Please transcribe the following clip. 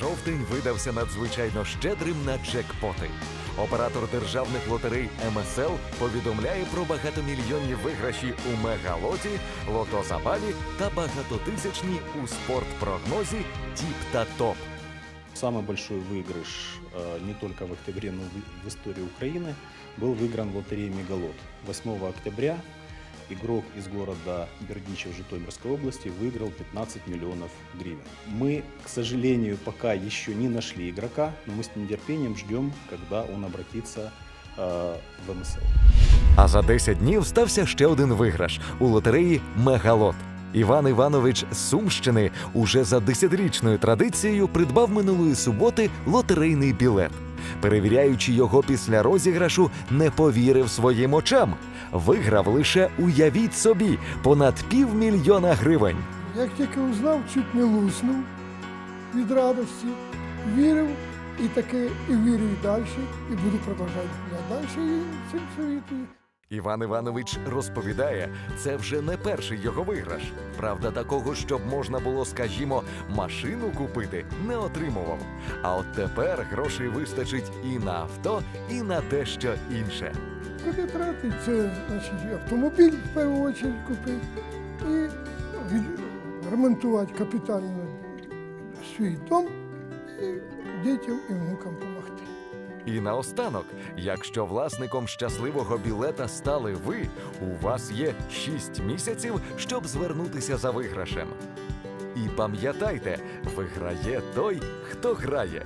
Жовтень видався надзвичайно щедрим на джекпоти. Оператор державних лотерей МСЛ повідомляє про багатомільйонні виграші у мегалоті, лотозабаві та багатотисячні у спортпрогнозі Тіп та Топ. Самый большой выигрыш э, не только в октябре, но и в истории Украины был выигран в лотерее «Мегалот». 8 октября игрок из города Бердичев Житомирской области выиграл 15 миллионов гривен. Мы, к сожалению, пока еще не нашли игрока, но мы с нетерпением ждем, когда он обратится э, в МСЛ. А за 10 днів стався ще один виграш у лотереї Мегалот. Іван Іванович з Сумщини уже за десятирічною традицією придбав минулої суботи лотерейний білет. Перевіряючи його після розіграшу, не повірив своїм очам. Виграв лише уявіть собі понад півмільйона гривень. Як тільки узнав, чуть не луснув від радості, вірив і таки і вірю і далі, і буду продовжувати далі цим совітую. Іван Іванович розповідає, це вже не перший його виграш. Правда, такого, щоб можна було, скажімо, машину купити, не отримував. А от тепер грошей вистачить і на авто, і на те, що інше. Куди тратить, це значить автомобіль в першу чергу купити і ремонтувати капітально свій дом і дітям і внукам допомогти. І наостанок, якщо власником щасливого білета стали ви, у вас є 6 місяців, щоб звернутися за виграшем. І пам'ятайте, виграє той, хто грає.